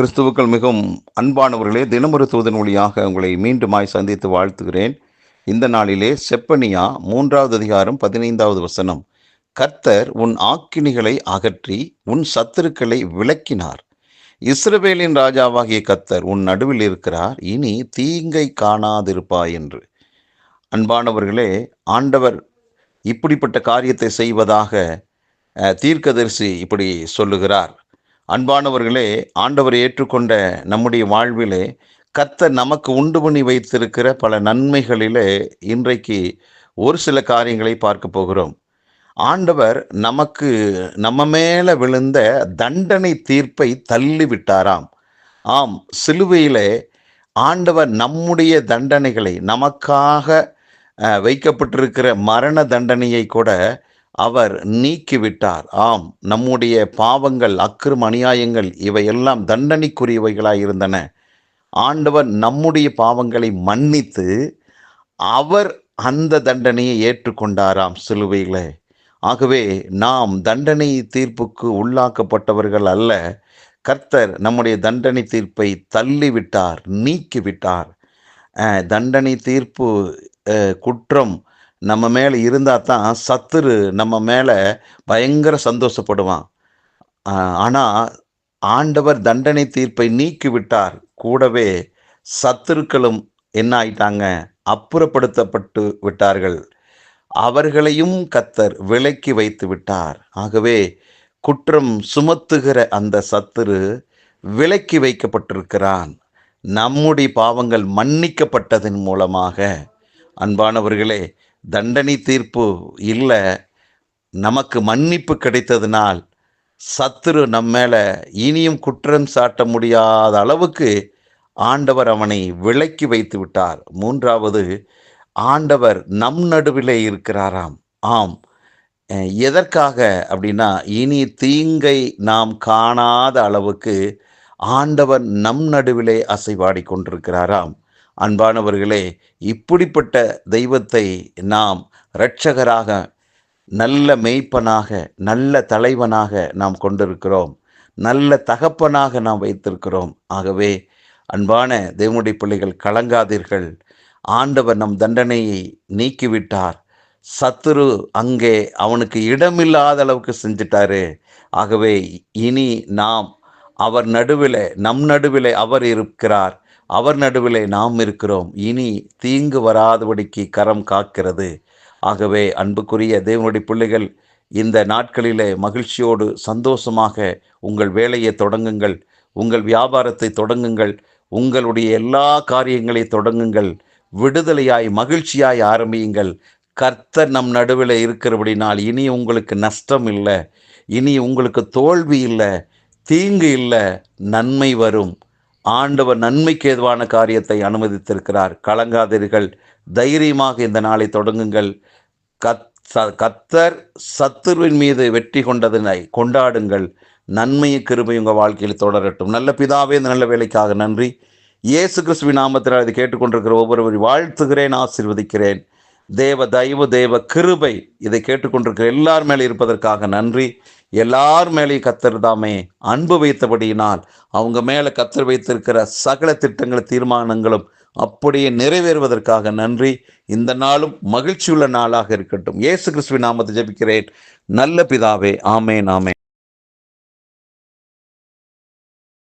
கிறிஸ்துவுக்கள் மிகவும் அன்பானவர்களே தினமொரு தூதன் வழியாக உங்களை மீண்டுமாய் சந்தித்து வாழ்த்துகிறேன். இந்த நாளிலே செப்பனியா மூன்றாவது அதிகாரம் பதினைந்தாவது வசனம். கர்த்தர் உன் ஆக்கினிகளை அகற்றி உன் சத்துருக்களை விலக்கினார் இஸ்ரவேலின் ராஜாவாகிய கர்த்தர் உன் நடுவில் இருக்கிறார் இனி தீங்கை காணாதிருப்பாய் என்று. அன்பானவர்களே ஆண்டவர் இப்படிப்பட்ட காரியத்தை செய்வதாக தீர்க்கதரிசி இப்படி சொல்லுகிறார். அன்பானவர்களே ஆண்டவர் ஏற்றுக்கொண்ட நம்முடைய வாழ்விலே கத்த நமக்கு உண்டு பண்ணி வைத்திருக்கிற பல நன்மைகளிலே இன்றைக்கு ஒரு சில காரியங்களை பார்க்க போகிறோம். ஆண்டவர் நமக்கு நம்ம மேலே விழுந்த தண்டனை தீர்ப்பை தள்ளி விட்டாராம் ஆம் சிலுவையிலே ஆண்டவர் நம்முடைய தண்டனைகளை நமக்காக வைக்கப்பட்டிருக்கிற மரண தண்டனையை கூட அவர் நீக்கிவிட்டார். ஆம் நம்முடைய பாவங்கள் அக்கிரம அநியாயங்கள் இவையெல்லாம் தண்டனைக்குரியவைகளாயிருந்தன ஆண்டவர் நம்முடைய பாவங்களை மன்னித்து அவர் அந்த தண்டனையை ஏற்றுக்கொண்டாராம் சிலுவையில். ஆகவே நாம் தண்டனை தீர்ப்புக்கு உள்ளாக்கப்பட்டவர்கள் அல்ல. கர்த்தர் நம்முடைய தண்டனை தீர்ப்பை தள்ளிவிட்டார் நீக்கிவிட்டார். தண்டனை தீர்ப்பு குற்றம் நம்ம மேலே இருந்தால் தான் சத்துரு நம்ம மேலே பயங்கர சந்தோஷப்படுவான். ஆனால் ஆண்டவர் தண்டனை தீர்ப்பை நீக்கிவிட்டார். கூடவே சத்துருக்களும் என்ன ஆயிட்டாங்க? அப்புறப்படுத்தப்பட்டு விட்டார்கள். அவர்களையும் கத்தர் விலக்கி வைத்து விட்டார். ஆகவே குற்றம் சுமத்துகிற அந்த சத்துரு விலக்கி வைக்கப்பட்டிருக்கிறான். நம்முடைய பாவங்கள் மன்னிக்கப்பட்டதன் மூலமாக. அன்பானவர்களே தண்டனை தீர்ப்பு இல்லை நமக்கு மன்னிப்பு கிடைத்ததினால் சத்துரு நம்ம மேலே இனியும் குற்றம் சாட்ட முடியாத அளவுக்கு ஆண்டவர் அவனை விலக்கி வைத்து விட்டார். மூன்றாவது ஆண்டவர் நம் நடுவிலே இருக்கிறாராம். ஆம். எதற்காக அப்படின்னா இனி தீங்கை நாம் காணாத அளவுக்கு ஆண்டவர் நம் நடுவிலே அசைவாடி கொண்டிருக்கிறாராம். அன்பானவர்களே இப்படிப்பட்ட தெய்வத்தை நாம் இரட்சகராக நல்ல மெய்ப்பனாக நல்ல தலைவனாக நாம் கொண்டிருக்கிறோம். நல்ல தகப்பனாக நாம் வைத்திருக்கிறோம். ஆகவே அன்பான தேவனுடைய பிள்ளைகள் கலங்காதீர்கள். ஆண்டவர் நம் தண்டனையை நீக்கிவிட்டார். சத்துரு அங்கே அவனுக்கு இடமில்லாத அளவுக்கு செஞ்சிட்டாரு. ஆகவே இனி நாம் அவர் நடுவில் நம் நடுவில் அவர் இருக்கிறார். அவர் நடுவிலே நாம் இருக்கிறோம். இனி தீங்கு வராதபடிக்கு கரம் காக்கிறது. ஆகவே அன்புக்குரிய தேவனுடைய பிள்ளைகள் இந்த நாட்களிலே மகிழ்ச்சியோடு சந்தோஷமாக உங்கள் வேலையை தொடங்குங்கள். உங்கள் வியாபாரத்தை தொடங்குங்கள். உங்களுடைய எல்லா காரியங்களை தொடங்குங்கள். விடுதலையாய் மகிழ்ச்சியாய் ஆரம்பியுங்கள். கர்த்தர் நம் நடுவில் இருக்கிறபடினால் இனி உங்களுக்கு நஷ்டம் இல்லை. இனி உங்களுக்கு தோல்வி இல்லை. தீங்கு இல்லை. நன்மை வரும். ஆண்டவர் நன்மைக்கு ஏதுவான காரியத்தை அனுமதித்திருக்கிறார். கலங்காதீர்கள். தைரியமாக இந்த நாளை தொடங்குங்கள். கத் ச- கத்தர் சத்துருவின் மீது வெற்றி கொண்டதனை கொண்டாடுங்கள். நன்மையை கிருபை உங்கள் வாழ்க்கையில் தொடரட்டும். நல்ல பிதாவே இந்த நல்ல வேலைக்காக நன்றி. இயேசு கிறிஸ்துவின் நாமத்தில் அதை கேட்டுக்கொண்டிருக்கிற ஒவ்வொருவரையும் வாழ்த்துகிறேன் ஆசிர்வதிக்கிறேன். தேவ தயவு தேவ கிருபை இதை கேட்டுக்கொண்டிருக்கிற எல்லார் மேலே இருப்பதற்காக நன்றி. எல்லார் மேலேயும் கத்தர் தாமே அன்பு வைத்தபடியினால் அவங்க மேலே கத்தர் வைத்திருக்கிற சகல திட்டங்கள் தீர்மானங்களும் அப்படியே நிறைவேறுவதற்காக நன்றி. இந்த நாளும் மகிழ்ச்சியுள்ள நாளாக இருக்கட்டும். இயேசு கிறிஸ்துவின் நாமத்தை ஜபிக்கிறேன். நல்ல பிதாவே ஆமேன் ஆமேன்.